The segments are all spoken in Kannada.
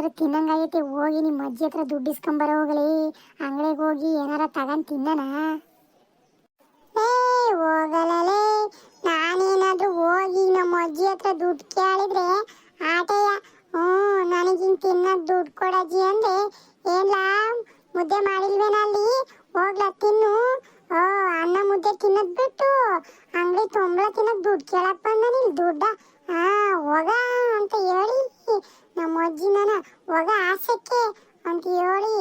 ಏನಾದ್ರೂ ತಿನ್ನಂಗಾಗೈತಿ ಹೋಗಿ ನಿಮ್ಮ ಅಜ್ಜಿ ಹತ್ರ ದುಡ್ಡು ಇಸ್ಕೊಂಬರೋ ಹೋಗಲಿ. ಅಂಗಡಿಗೆ ಹೋಗಿ ಏನಾರ ತಗೊಂಡ್ ಏ ಹೋಗಲೇ ನಾನೇನಾದ್ರೂ ಹೋಗಿ ನಮ್ಮ ಅಜ್ಜಿ ಹತ್ರ ದುಡ್ಡು ಕೇಳಿದ್ರೆ ಆಟೆಯ ಹ್ಞೂ ನನಗಿಂಗೆ ತಿನ್ನಕ್ ದುಡ್ಡು ಕೊಡಜ್ಜಿ ಅಂದ್ರೆ ಏನ್ಲ, ಮುದ್ದೆ ಮಾಡಿಲ್ವೇನ ಅಲ್ಲಿ? ಹೋಗ್ಲ, ತಿನ್ನು. ಅನ್ನ ಮುದ್ದೆ ತಿನ್ನದ್ ಬಿಟ್ಟು, ಅಂಗಡಿ ತೊಂಬಳ ತಿನ್ನ ದುಡ್ಡು ಕೇಳಪ್ಪ ನೀನ್ ದುಡ್ಡ. ಹಾ, ಹೋಗ ಅಂತ ಹೇಳಿ ನಮ್ಮ ಅಜ್ಜಿ ನನ್ನ ಹೋಗ ಆಸಕ್ಕೆ ಅಂತ ಹೇಳಿ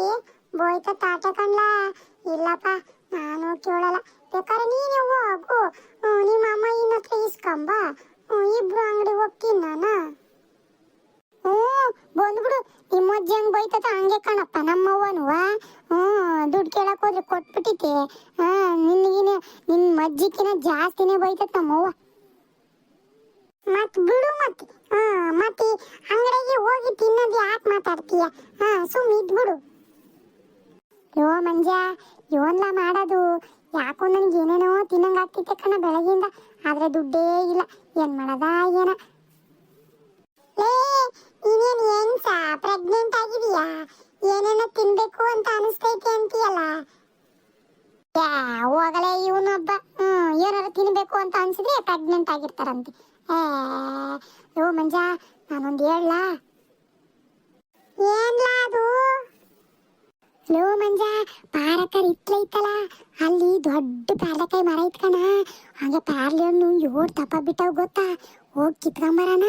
ಬೋಯ್ತ ತಾಟ ಕಣ್ಲ. ಇಲ್ಲಪ್ಪ, ನಾನು ಕೇಳಲ್ಲ. ಬೇಕಾದ್ರೆ ನೀನೇ ಹೋಗು. ನಿಮ್ಮ ಅಮ್ಮ ಇನ್ನ ಹತ್ರ ಇಸ್ಕೊಂಬ ಇಬ್ರು ಅಂಗಡಿ ಹೋಗ್ತೀನಿ ನಾನು ಹ್ಞೂ ಬಂದ್ಬಿಡು ನಿಮ್ಮ ಅಜ್ಜಿ ಹಂಗೆ ಬೈತದ ಹಂಗೆ ಕಣಪ್ಪ ನಮ್ಮವ್ವನುವ ಹ್ಞೂ ದುಡ್ಡು ಕೇಳಕ್ಕೆ ಹೋದ್ರೆ ಕೊಟ್ಬಿಟ್ಟಿತ್ತೆ ಹಾಂ ನಿನ್ಗಿನ ನಿನ್ನ ಅಜ್ಜಿಕಿನ ಜಾಸ್ತಿನೇ ಬೈತದ ನಮ್ಮವ್ವ. ಮತ್ ಬಿಡು ಮತ್. ಹಾ ಮತ್ತೆ ಅಂಗಡಿಗೆ ಹೋಗಿ ತಿನ್ನೋದು ಯಾಕೆ ಮಾತಾಡ್ತೀಯ? ಹಾ ಸುಮ್ಮನೆ ಇದ್ಬಿಡು ಯೋ ಮಂಜ ಯೋನ್ಲ ಮಾಡೋದು? ಯಾಕೋ ನನಗೆ ಏನೇನೋ ತಿನ್ನಂಗ್ ಆಗ್ತಿತ್ತೆ ಕಣ ಬೆಳಗಿಂದ. ಆದ್ರೆ ದುಡ್ಡೇ ಇಲ್ಲ. ಏನ್ ಮಾಡದ ಏನ? ಲೇ, ನೀನೇನ್ ಹೆಂಗ್ಸ? ಪ್ರೆಗ್ನೆಂಟ್ ಆಗಿದೀಯಾ ಏನೇನೋ ತಿನ್ಬೇಕು ಅಂತ ಅನಿಸ್ತೈತೆ ಅಂತೀಯಲ್ಲ? ಹೋಗಲೇ ಇವನೊಬ್ಬ. ಹ್ಮ್, ಏನಾರ ತಿನ್ಬೇಕು ಅಂತ ಅನ್ಸಿದ್ರೆ ಪ್ರೆಗ್ನೆಂಟ್ ಆಗಿರ್ತಾರಂತೆ. ಯೋ ಮಂಜ, ನಾನೊಂದು ಹೇಳ ಏನ್ಲಾ ಅದು? ಲೋ ಮಂಜ, ಪಾರಕರ್ ಇತ್ತಲ್ಲ ಅಲ್ಲಿ ದೊಡ್ಡ ಪಾರ್ಲಕಾಯಿ ಮರ ಇತ್ಕಣ ಹಂಗೆ ಪಾರ್ಲೆ ಹಣ್ಣು ಏಳು ತಪ್ಪ ಬಿಟ್ಟವ್ ಗೊತ್ತಾ? ಹೋಗಿ ಕಿತ್ಕೊಂಬರಣ.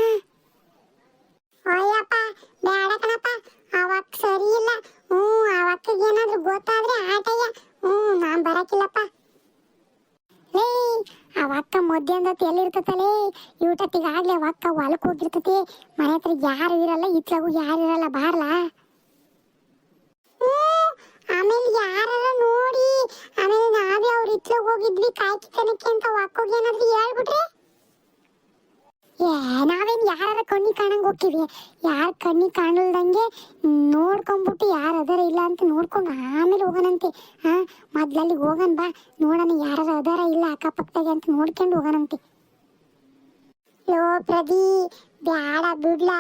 ಇತ್ಲಾಗು ಯಾರು ಇರಲ್ಲ ಬಾರ್ಲಾ ಆಮೇಲೆ ಯಾರಾರ ನೋಡಿ, ಆಮೇಲೆ ನಾವೇ ಅವ್ರ ಇತ್ಲಾಗ ಹೋಗಿದ್ವಿ ಕಾಯ್ಕಿತನಕ್ಕೆ ಅಂತ ವಾಕೋಗಿ ಏನಾದ್ರು ಹೇಳ್ಬಿಟ್ರೆ? ಏ, ನಾವೇನ್ ಯಾರ ಕಣ್ಣಿ ಕಾಣಂಗ್ ಹೋಗ್ತೀವಿ? ಯಾರ ಕಣ್ಣಿ ಕಾಣಲ್ದಂಗೆ ನೋಡ್ಕೊಂಬಿಟ್ಟು ಯಾರು ಅದಾರ ಇಲ್ಲ ಅಂತ ನೋಡ್ಕೊಂಡು ಆಮೇಲೆ ಹೋಗೋಣಂತೆ. ಹಾ ಮೊದ್ಲಲ್ಲಿ ಹೋಗೋಣ ಬಾ. ನೋಡೋಣ ಯಾರು ಅದಾರ ಇಲ್ಲ ಅಕ್ಕಪಕ್ಕದಾಗೆ ಅಂತ ನೋಡ್ಕೊಂಡು ಹೋಗೋಣಂತೆ. ಲೋ ಪ್ರದಿ ಬ್ಯಾಡ ಬಿಡ್ಲಾ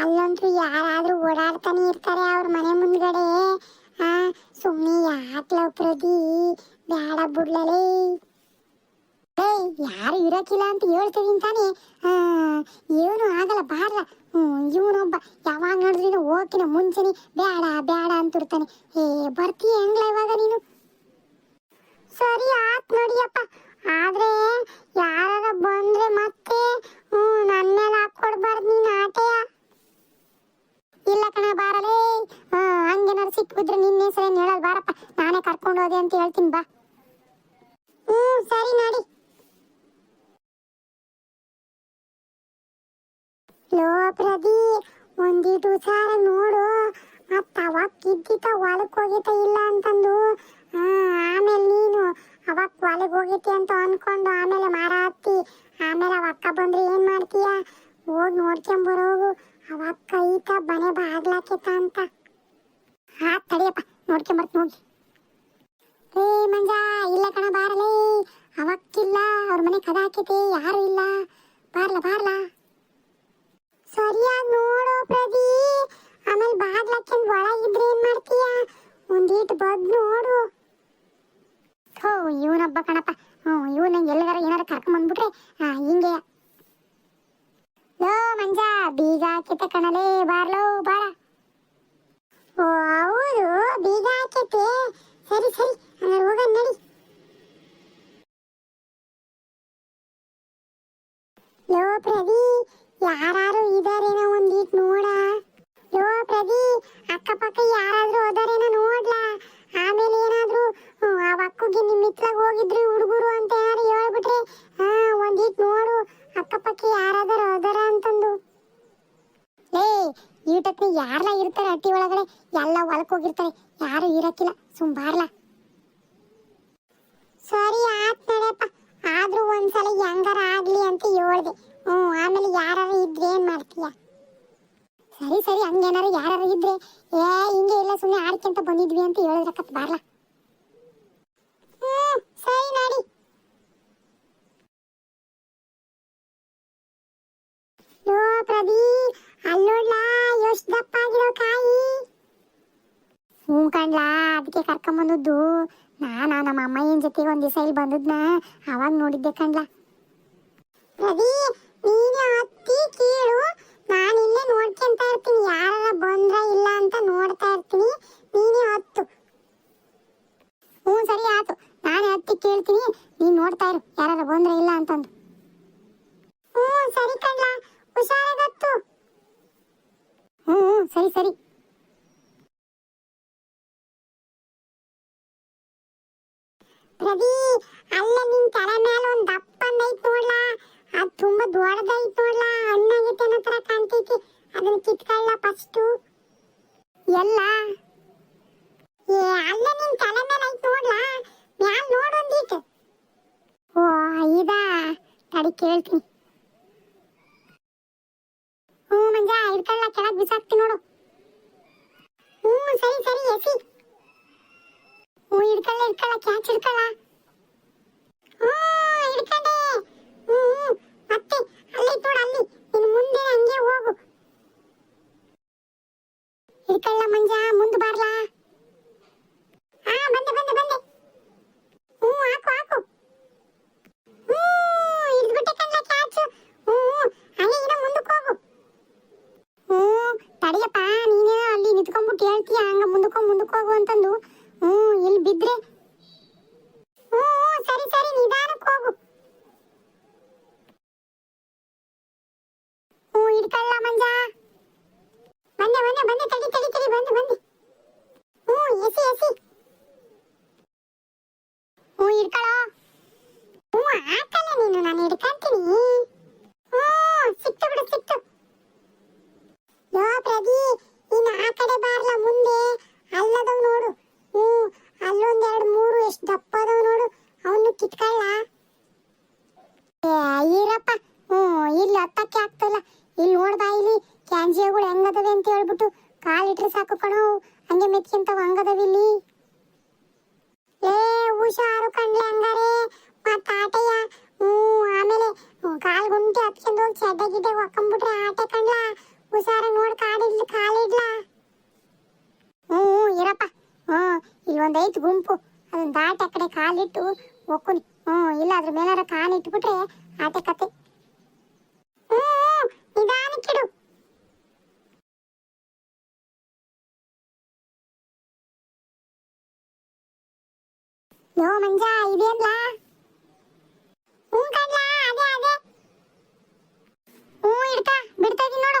ಅಲ್ಲಂತೂ ಯಾರಾದ್ರೂ ಓಡಾಡ್ತಾನೆ ಇರ್ತಾರೆ ಅವ್ರ ಮನೆ ಮುಂದ್ಗಡೆ. ಆ ಸುಮ್ಮನೆ ಯಾಕ್ಲ ಪ್ರದಿ? ಬ್ಯಾಡ ಬಿಡ್ಲಲೇ ಯಾರು ಇರಕ್ಕಿಲ್ಲ ಅಂತ ಹೇಳ್ತಿದೀನಿ ತಾನೇ. ಏನು ಆಗಲ್ಲ, ಬಾರ್ಲ. ಇವನೊಬ್ಬ ಯಾವಾಗ ನೋಡಿದ್ರೆ ಹೋಗಿನ ಮುಂಚೆನೆ ಬೇಡ ಬೇಡ ಅಂತಿರ್ತಾನೆ. ಏ, ಬರ್ತೀಯ ಹೆಂಗ್ಲ ಇವಾಗ ನೀನು? ಸರಿ ಆತ್ ನಡಿಯಪ್ಪ. ಆದ್ರೆ ಯಾರ ಬಂದ್ರೆ ಮತ್ತೆ ಹ್ಮ್ ನನ್ ಮೇಲೆ ಹಾಕೊಡ್ಬಾರ್ದು ನೀನ್ ಆಟೆಯ. ಇಲ್ಲ ಕಣ ಬಾರಲೇ. ಹಂಗೇನಾದ್ರು ಸಿಕ್ಕಿದ್ರೆ ನಿನ್ನ ನಿನ್ನೆ ಸರಿ ಹೇಳಲ್ ಬಾರಪ್ಪ ನಾನೇ ಕರ್ಕೊಂಡು ಹೋದೆ ಅಂತ ಹೇಳ್ತೀನಿ ಬಾ. ಹ್ಮ್ ಸರಿ ನಾಡಿ. ಲೋ ಪ್ರದಿ ಒಂದಿಟ್ಟು ಸಾರ ನೋಡು. ಮತ್ತ ಅವಕ್ ಕಿದ್ದಿತ ಹೊಲಕ್ ಹೋಗಿತ ಇಲ್ಲ ಅಂತಂದು. ಆ, ಆಮೇಲೆ ನೀನು ಅವಕ್ ಕ್ವಾಲಿಗೆ ಹೋಗಿತಿ ಅಂತ ಅನ್ಕೊಂಡು ಆಮೇಲೆ ಮಾರ ಹತ್ತಿ ಆಮೇಲೆ ಅವಕ್ಕ ಬಂದ್ರೆ, ಏನ್ ಮಾಡ್ತೀಯ? ಹೋಗಿ ನೋಡ್ಕೊಂಬರೋಗು ಅವಕ್ಕ ಈತ ಮನೆ ಬಾಗ್ಲಾಕಿತ ಅಂತ. ಹಾ, ತಡಿಯಪ್ಪ ನೋಡ್ಕೊಂಬರ್ತ ಹೋಗಿ. ಏ, ಮಂಜ, ಇಲ್ಲ ಕಣ, ಬಾರಲೇ. ಅವಕ್ಕಿಲ್ಲ ಅವ್ರ ಮನೆ ಕದ ಹಾಕೈತಿ ಯಾರು ಇಲ್ಲ. ಬಾರ್ಲ ಬಾರ್ಲ. ಸರಿಯಾಗಿ ನೋಡು ಪ್ರದಿ ಆಮೇಲೆ ಬಾಗ್ಲಕ್ಕಿಂದ ಒಳಗಿದ್ರೆ ಏನ್ ಮಾಡ್ತೀಯ? ಒಂದೀಟ್ ಬದ್ ನೋಡು. ಹೋ ಇವನೊಬ್ಬ ಕಣಪ್ಪ. ಹ್ಞೂ ಇವನ ಎಲ್ಲಗಾರ ಏನಾರ ಕರ್ಕೊಂಡ್ ಬಂದ್ಬಿಟ್ರೆ ಹಾ ಹಿಂಗೆ. ಲೋ, ಮಂಜ, ಬೀಗ ಹಾಕಿತ ಕಣಲೇ, ಬಾರ್ಲೋ, ಬಾರ. ಓ, ಹೌದು, ಬೀಗ ಹಾಕೈತೆ ಸರಿ ಸರಿ, ಹಂಗಾರೆ ಹೋಗೋಣ, ನಡಿ. ಲೋ, ಪ್ರದಿ ಯಾರು ಇದಾರೇನೋ ಒಂದೀಟ್ ನೋಡ. ಲೋ, ಪ್ರದಿ, ಅಕ್ಕಪಕ್ಕ ಯಾರಾದ್ರೂ ಹೋದಾರೇನೋ ನೋಡ್ಲಾ. ಆಮೇಲೆ ಏನಾದ್ರೂ ಅಕ್ಕಗೆ ಹೋಗಿದ್ರಿ ಹುಡುಗರು ಅಂತ ಯಾರು ಹೇಳ್ಬಿಟ್ರೆ, ಹಾ ಒಂದೀಟ್ ನೋಡು, ಅಕ್ಕಪಕ್ಕ ಯಾರಾದರೂ ಅದರ ಅಂತಂದು. ಲೇ ಈಟಕ್ಕೆ ಯಾರ್ಲ ಇರ್ತಾರೆ ಹಟ್ಟಿ ಒಳಗಡೆ? ಎಲ್ಲ ಹೊಲಕ್ ಹೋಗಿರ್ತಾರೆ. ಯಾರು ಇರಕ್ಕಿಲ್ಲ. ಸುಮ್ ಬಾರ್ಲ. ಸರಿ, ಆತ್ ನಡೆಯಪ್ಪ. ಆದ್ರೂ ಒಂದ್ಸಲ ಹೆಂಗಾರ ಆಗ್ಲಿ ಅಂತ ಹೇಳ್ದೆ ಹ್ಞೂ, ಆಮೇಲೆ ಯಾರು ಇದ್ರೆ ಏನ್ ಮಾಡ್ತೀಯ? ಸರಿ ಸರಿ, ಹಂಗೇನಾರು ಯಾರು ಇದ್ರೆ, ಏ, ಹಿಂಗೆ ಇಲ್ಲ ಸುಮ್ಮನೆ ಆಡ್ಕೊಂತ ಬಂದಿದ್ವಿ ಅಂತ ಹೇಳಿದ್ರಕ್ಕ ಬಾರ್ಲ. ಸರಿ ನಡಿ. ಲೋ ಪ್ರದೀಪ್ ಅಲ್ಲೋಡ್ಲಾ ಎಷ್ಟು ದಪ್ಪ ಆಗಿರೋ ಕಾಯಿ? ಹ್ಞೂ ಕಣ್ಲಾ ಅದಕ್ಕೆ ಕರ್ಕೊಂಬಂದದ್ದು ನಾನ, ನಮ್ಮ ಅಮ್ಮ ಏನ್ ಜೊತೆಗೆ ಒಂದ್ ದಿವಸ ಇಲ್ಲಿ ಬಂದದ್ನ, ಅವಾಗ ನೋಡಿದ್ದೆ ಕಣ್ಲಾ. ಪ್ರದೀಪ್, ನೀನೇ ಹತ್ತಿ ನೋಡ್ತಾ ಇರು. ಯಾರು ಬಂದ್ರೆ ಇಲ್ಲ ಹಿಡ್ಕೊಳ್ಳ ಹಿಡ್ಕೊಳ್ಳ ಕ್ಯಾಚ್ ಹಿಡ್ಕೊಳ್ಳ ಹಿಡ್ಕೊಂಡೆ ಹ್ಮ್ ಮತ್ತೆ ಅಲ್ಲಿ ನೋಡ ಅಲ್ಲಿ. ಇನ್ ಮುಂದೆ ಅಂಗೆ ಹೋಗು. ಹಿಡ್ಕೊಳ್ಳ ಮಂಜ, ಮುಂದೆ ಬರಲಾ. ಆ, ಬಂದೆ ಬಂದೆ ಬಂದೆ. ಹ್ಞೂ, ಹಾಕು ಹಾಕು. ಹ್ಞೂ ಹಿಡ್ದುಬಿಟ್ಟೆ ಕಣ್ಣ ಕ್ಯಾಚು ಹ್ಞೂ, ಹಂಗೆ ಇರೋ ಮುಂದಕ್ಕೆ ಹೋಗು. ಹ್ಞೂ, ತಡಿಯಪ್ಪ, ನೀನೇನೋ ಅಲ್ಲಿ ನಿಂತ್ಕೊಂಡ್ಬಿಟ್ಟು ಹೇಳ್ತೀಯ, ಹಂಗೆ ಮುಂದಕ್ಕೆ ಮುಂದಕ್ಕೆ ಹೋಗು ಅಂತಂದು. ಹ್ಞೂ, ಇಲ್ಲಿ ಬಿದ್ರೆ. ಹ್ಞೂ, ಸರಿ ಸರಿ, ನಿಧಾನಕ್ಕೆ ಹೋಗು. ಹ್ಞೂ ಇಡ್ಕಲ್ಲ ಮಂಜ. ಬಂದೆ ಬಂದೆ ಬಂದೆ ತಡಿ ತಡಿ ತಡಿ ಬಂದು ಬಂದೆ ಹ್ಞೂ, ಎಸಿ ಎಸಿ. ಹ್ಞೂ ಇಡ್ಕೊಳ್ಳೋ ಹ್ಞೂ ಆತಲ್ಲ ನೀನು, ನಾನು ಇಡ್ಕಂತೀನಿ ಹ್ಞೂ, ಸಿಕ್ತು ಬಿಡು. ಚಡ್ಡ ಗಿಡ್ಡ ಒಕ್ಕಂಬಿಟ್ರೆ ಆಟ ಕಣ್ಲ ಹುಷಾರ ನೋಡ್ ಕಾಡಿಡ್ಲ ಕಾಲಿಡ್ಲ? ಹ್ಞೂ ಇರಪ್ಪ. ಹ್ಞೂ ಇಲ್ಲೊಂದೈತು ಗುಂಪು. ಅದನ್ನ ದಾಟ ಕಡೆ ಕಾಲಿಟ್ಟು ಒಕ್ಕುನಿ ಹ್ಞೂ ಇಲ್ಲ ಅದ್ರ ಮೇಲಾರ ಕಾಲು ಇಟ್ಬಿಟ್ರೆ ಆಟ ಕತೆ. ನಿಧಾನಕ್ಕಿಡು ಯೋ ಮಂಜ ಇದೆಯಲ್ಲ ಹ್ಞೂ ಕಣ್ಲ? ಬಿಡ್ತಾ ಇದೀನಿ ನೋಡು.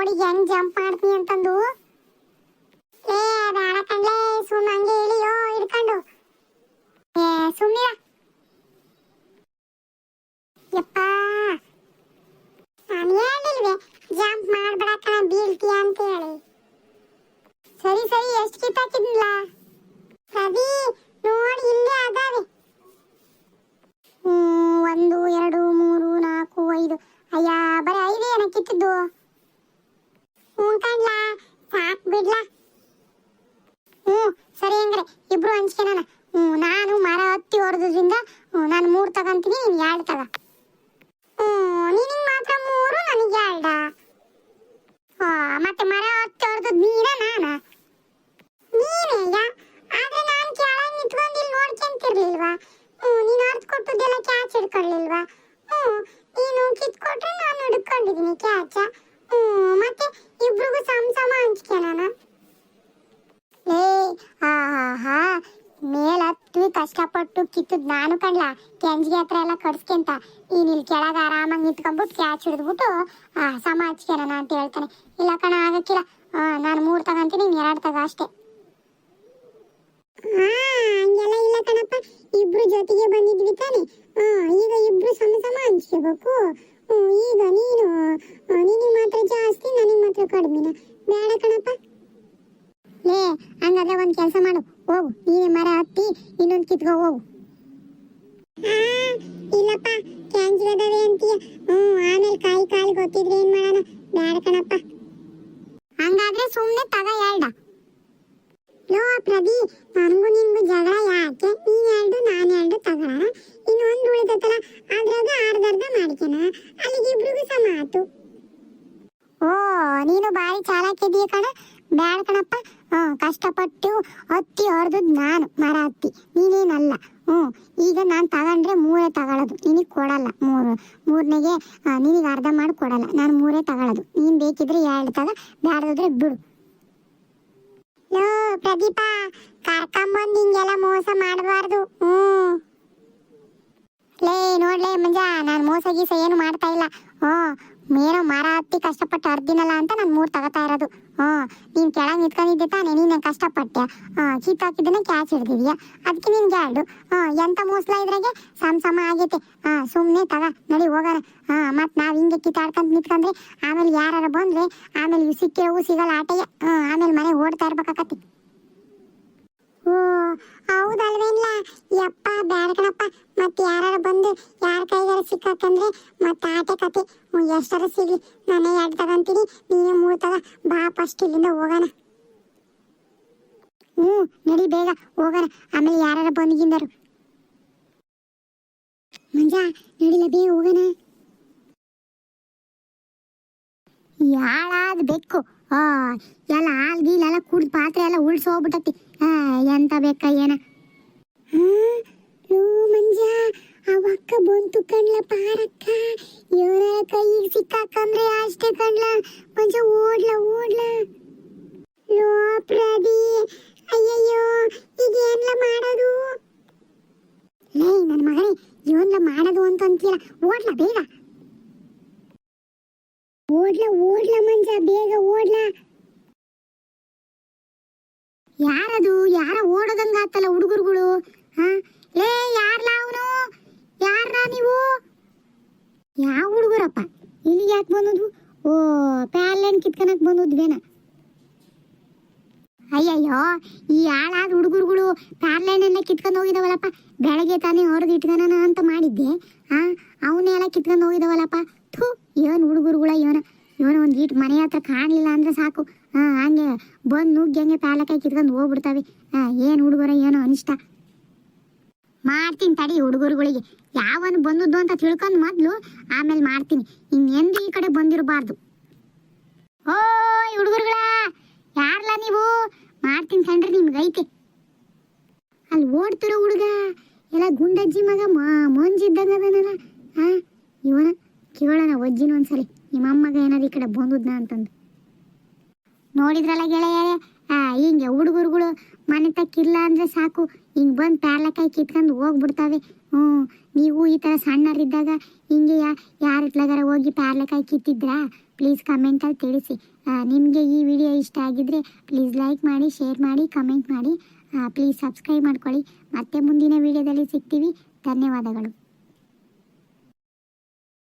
ನೋಡಿ ಹೆಂಗ್ ಜಂಪ್ ಮಾಡ್ತೀನಿ ಅಂತಂದು. ಏ ಬೇಡ ಕಣ್ಲೇ ಸುಮ್ ಹಂಗೆ ಇಳಿಯೋ, ಹಿಡ್ಕೊಂಡು. ಏ ಸುಮ್ಮನೆ ಯಪ್ಪ. ನಾನು ಹೇಳಿಲ್ವೇ ಜಂಪ್ ಮಾಡ್ಬೇಡ ಕಣ ಅಂತ ಹೇಳಿ ಸರಿ ಸರಿ, ಎಷ್ಟು ಕಿತ್ತಾಕಿದ್ನಲ್ಲ. ರವಿ, ನೋಡಿ ಇಲ್ಲೇ ಅದಾವೆ. ಕಿತ್ತು ನಾನು ಕಣ್ಲ ಕೆಂಜ್ಗೆ ಹತ್ರ ಎಲ್ಲ ಕಡ್ಸ್ಕೊಂತ ಈ ನಿಲ್ ಕೆಳಗ ಆರಾಮಾಗಿ ನಿಂತ್ಕೊಂಡ್ಬಿಟ್ಟು ಕ್ಯಾಚ್ ಹಿಡಿದ್ಬಿಟ್ಟು ಸಮ ಹಚ್ಕೇನ ಅಂತ ಹೇಳ್ತಾನೆ. ಇಲ್ಲ ಕಣ ಆಗಕ್ಕಿಲ್ಲ. ನಾನು ಮೂರು ತಗಂತೀನಿ ಎರಡು ತಗ ಅಷ್ಟೇ. ಹಂಗೆಲ್ಲ ಇಲ್ಲ ಕಣಪ್ಪ. ಇಬ್ರು ಜೊತೆಗೆ ಬಂದಿದ್ವಿ ತಾನೆ. ಈಗ ಇಬ್ರು ಸಮ ಸಮ ಹಂಚ್ಕೋಬೇಕು ಈಗ ನೀನು ನಿನಗೆ ಮಾತ್ರ ಜಾಸ್ತಿ ನನಗೆ ಮಾತ್ರ ಕಡಿಮೆನ. ಬೇಡ ಕಣಪ್ಪ. ಲೇ ಹಂಗಾದ್ರೆ ಒಂದು ಕೆಲಸ ಮಾಡು. ಹೋಗು ನೀನೇ ಮರ ಹತ್ತಿ ಇನ್ನೊಂದು ಕಿತ್ಕೋ ಹೋಗು. ಇಲ್ಲಪ್ಪ ಕ್ಯಾಂಚಿಗದವೆ ಅಂತೀಯ. ಹ್ಮ್ ಆಮೇಲೆ ಕಾಯಿ ಕಾಲು ಗೊತ್ತಿದ್ರೆ ಏನು ಮಾಡೋಣ? ಬ್ಯಾಡ ಕಣಪ್ಪ. ಹಂಗಾದ್ರೆ ಸುಮ್ನೆ ತಗ ಎರಡ ಲೋ ಪ್ರದಿ ನನಗೂ ನಿನ್ಗೂ ಜಗಳ ಯಾಕೆ ನೀನ್ ಎರಡು ನಾನು ಎರಡು ತಗೊಳ್ಳೋಣ ಇನ್ನು ಒಂದು ಉಳಿದತ್ತಲ್ಲ ಅದ್ರಾಗ ಅರ್ಧರ್ಧ ಮಾಡ್ಕೊಣ ಅಲ್ಲಿಗೆ ಇಬ್ರಿಗೂ ಸಮ ಆತು ಓ ನೀನು ಬಾರಿ ಚಾಲಾಕಿದೀಯ ಕಣ ಬ್ಯಾಡ ಕಣಪ್ಪ ಹ್ಞೂ ಕಷ್ಟಪಟ್ಟು ಹತ್ತಿ ಹೊರದದ್ದು ನಾನು ಮರ ಹತ್ತಿ ನೀನೇನಲ್ಲ ಹ್ಞೂ ಈಗ ನಾನು ತಗೊಂಡ್ರೆ ಮೂರೇ ತಗೊಳ್ಳೋದು ನಿನಗೆ ಕೊಡಲ್ಲ ಮೂರು. ಮೂರನೇಗೆ ನಿನಗೆ ಅರ್ಧ ಮಾಡಿ, ಕೊಡಲ್ಲ. ನಾನು ಮೂರೇ ತಗೊಳ್ಳೋದು ನೀನು ಬೇಕಿದ್ರೆ ಎರಡು ತಗ, ಬ್ಯಾಡದಿದ್ರೆ ಬಿಡು. ಲೋ, ಪ್ರದೀಪ, ಕರ್ಕೊಂಬಂದು ಹಿಂಗೆಲ್ಲ ಮೋಸ ಮಾಡಬಾರ್ದು. ಹ್ಞೂ ಲೇ ನೋಡ್ಲೇ ಮಂಜ, ನಾನು ಮೋಸ ಗೀಸ ಏನು ಮಾಡ್ತಾ ಇಲ್ಲ. ಹ್ಞೂ ಏನೋ ಮರ ಹತ್ತಿ ಕಷ್ಟಪಟ್ಟು ಅರ್ದಿನಲ್ಲ ಅಂತ ನಾನು ಮೂರು ತಗೋತಾ ಇರೋದು. ಹಾ, ನೀನು ಕೆಳಗೆ ನಿಂತ್ಕೊಂಡಿದ್ದೆ ತಾನೆ, ನೀನು ಕಷ್ಟಪಟ್ಟೆ ಹಾ ಹಾಕಿದ್ದನ್ನ ಕ್ಯಾಚ್ ಹಿಡ್ದಿದ್ಯಾ? ಅದಕ್ಕೆ ನಿನ್ಗೆ ಎರಡು ಹಾ, ಎಂತ ಮೋಸಲ ಇದ್ರಾಗೆ? ಸಮ ಸಮ ಆಗೈತೆ. ಹಾಂ ಸುಮ್ಮನೆ ತಗ, ನಡಿ ಹೋಗೋಣ. ಹಾ, ಮತ್ತು ನಾವು ಹಿಂಗೆ ಕಿತ್ತಾಡ್ಕೊಂಡು ನಿಂತ್ಕೊಂಡ್ರೆ ಆಮೇಲೆ ಯಾರು ಬಂದ್ರೆ, ಆಮೇಲೆ ಸಿಕ್ಕಿರೋವು ಸಿಗಲ್ಲ ಆಟೆಗೆ. ಹಾ, ಆಮೇಲೆ ಮನೆ ಓಡ್ತಾ ಇರ್ಬೇಕಾಕತಿ ಹೌದಲ್ವೇನ್ಲ? ಯಪ್ಪ, ಬ್ಯಾಡ ಕಣಪ್ಪ. ಮತ್ತೆ ಯಾರು ಬಂದು ಯಾರ ಕೈಗಾರ ಸಿಕ್ಕಂದ್ರೆ ಮತ್ತೆ ಆಟೆ ಕತೆ. ಎಷ್ಟಾರ ಸಿಗ್ಲಿ. ನಾನೇ ಎರಡು ತಗೊಂತೀನಿ, ನೀನೇ ಮೂರು ತಗ. ಬಾ ಫಸ್ಟ್ ಇಲ್ಲಿಂದ ಹೋಗೋಣ. ಹ್ಞೂ, ನಡಿ ಬೇಗ ಹೋಗೋಣ. ಆಮೇಲೆ ಯಾರು ಬಂದಿಗಿಂದರು ಮಂಜಾ, ನಡಿಲ ಬೇಗ ಹೋಗೋಣ. ಯಾಳಾದ ಬೆಕ್ಕು? ಎಲ್ಲ ಹಾಲ್ ಗೀಲ್ ಎಲ್ಲ ಕುಡ್ದು ಪಾತ್ರೆ ಎಲ್ಲ ಉಳ್ಸಿ ಹೋಗ್ಬಿಟ್ಟತಿ ಆ ಎಂತ ಬೇಕ ಏನ? ಮಂಜ, ಅವಕ್ಕ ಬಂತು ಕಣ್ಲ ಪಾರಕ್ಕ ಇವರ ಕೈಗೆ ಸಿಕ್ಕಾಕಂದ್ರೆ ಅಷ್ಟೇ ಕಣ್ಲ. ಮಂಜ, ಓಡ್ಲ ಓಡ್ಲ. ಲೋ ಪ್ರದಿ, ಅಯ್ಯಯ್ಯೋ, ಈಗ ಏನ್ಲ ಮಾಡೋದು? ಲೇ ನನ್ನ ಮಗನೇ ಇವನ್ಲ ಮಾಡೋದು ಅಂತ ಅಂತೀರ ಓಡ್ಲ ಬೇಗ. ಓಡ್ಲ ಓಡ್ಲ ಮಂಜ, ಬೇಗ ಓಡ್ಲ. ಯಾರದು? ಯಾರ ಓಡೋದಂಗ ಆತಲ್ಲ ಹುಡುಗರುಗಳು? ಹಾ? ಲೇ, ಯಾರ್ಲ ಅವನು? ನೀವು? ಯಾವ ಹುಡುಗರಪ್ಪ? ಇಲ್ಲಿ ಯಾಕೆ ಬಂದುದು ಓ ಪ್ಯಾಲೆನ್ ಕಿತ್ಕನಕ್ ಬಂದದ್ವೇನ ಅಯ್ಯಯ್ಯೋ, ಈ ಹಾಳಾದ ಹುಡುಗರುಗಳು ಪ್ಯಾರ್ಲೈನ್ ಎಲ್ಲ ಕಿತ್ಕೊಂಡು ಹೋಗಿದವಲ್ಲಪ್ಪ. ಬೆಳಗ್ಗೆ ತಾನೇ ಹೊರದು ಇಟ್ಕೊಳನ ಅಂತ ಮಾಡಿದ್ದೆ. ಹಾ? ಅವನ್ನೆಲ್ಲ ಕಿತ್ಕೊಂಡು ಹೋಗಿದವಲ್ಲಪ್ಪ. ಥೂ, ಏನು ಹುಡುಗರುಗಳ ಇವನ ಇವನ ಒಂದು ಈಟ್ ಮನೆ ಹತ್ರ ಕಾಣಲಿಲ್ಲ ಅಂದ್ರೆ ಸಾಕು. ಹಾಂ, ಹಂಗೆ ಬಂದು ನುಗ್ಗಿ ಹಂಗೆ ಪ್ಯಾಲಕಾಯಿ ಕಿತ್ಕೊಂಡು ಹೋಗ್ಬಿಡ್ತಾವೆ. ಹಾಂ, ಏನು ಹುಡುಗರ, ಏನೋ ಅನಿಷ್ಟ. ಮಾಡ್ತೀನಿ ತಡಿ ಹುಡುಗರುಗಳಿಗೆ. ಯಾವನು ಬಂದದ್ದು ಅಂತ ತಿಳ್ಕೊಂಡು ಮೊದಲು ಆಮೇಲೆ ಮಾಡ್ತೀನಿ. ಇನ್ನೆಂದು ಈ ಕಡೆ ಬಂದಿರಬಾರ್ದು. ಓ ಹುಡುಗರುಗಳ ಯಾರಲ್ಲ ನೀವು? ಮಾಡ್ತೀನಿ ಕಂಡ್ರೆ ನಿಮ್ಗೆ ಐತೆ. ಅಲ್ಲಿ ಓಡ್ತಿರೋ ಹುಡುಗ, ಎಲ್ಲ ಗುಂಡಜ್ಜಿ ಮಗ ಮಂಜಿದ್ದಂಗ ಹಾ, ಇವನ ಕೇಳೋಣ ಒಜ್ಜಿನ ಒಂದ್ಸಲಿ ನಿಮ್ಮ ಅಮ್ಮಗ ಏನಾದ್ರು ಈ ಕಡೆ ಬಂದದ್ನ ಅಂತಂದು. ನೋಡಿದ್ರಲ್ಲ ಗೆಳೆಯರೇ ಹಿಂಗೆ ಹುಡುಗರುಗಳು ಮನೆ ತಕ್ಕಿಲ್ಲ ಅಂದ್ರೆ ಸಾಕು. ಹಿಂಗೆ ಬಂದು ಪ್ಯಾರ್ಲಕಾಯಿ ಕಿತ್ಕೊಂಡು ಹೋಗ್ಬಿಡ್ತಾವೆ. ಹ್ಞೂ, ನೀವು ಈ ಥರ ಸಣ್ಣರಿದ್ದಾಗ ಹಿಂಗೆ ಯಾರ ಇಟ್ಲಾಗಾರ ಹೋಗಿ ಪ್ಯಾರ್ಲಕಾಯಿ ಕಿತ್ತಿದ್ರಾ? ಪ್ಲೀಸ್ ಕಮೆಂಟಲ್ಲಿ ತಿಳಿಸಿ. ನಿಮಗೆ ಈ ವಿಡಿಯೋ ಇಷ್ಟ ಆಗಿದ್ರೆ ಪ್ಲೀಸ್ ಲೈಕ್ ಮಾಡಿ, ಶೇರ್ ಮಾಡಿ, ಕಮೆಂಟ್ ಮಾಡಿ. ಪ್ಲೀಸ್ ಸಬ್ಸ್ಕ್ರೈಬ್ ಮಾಡ್ಕೊಳ್ಳಿ. ಮತ್ತೆ ಮುಂದಿನ ವಿಡಿಯೋದಲ್ಲಿ ಸಿಗ್ತೀವಿ. ಧನ್ಯವಾದಗಳು.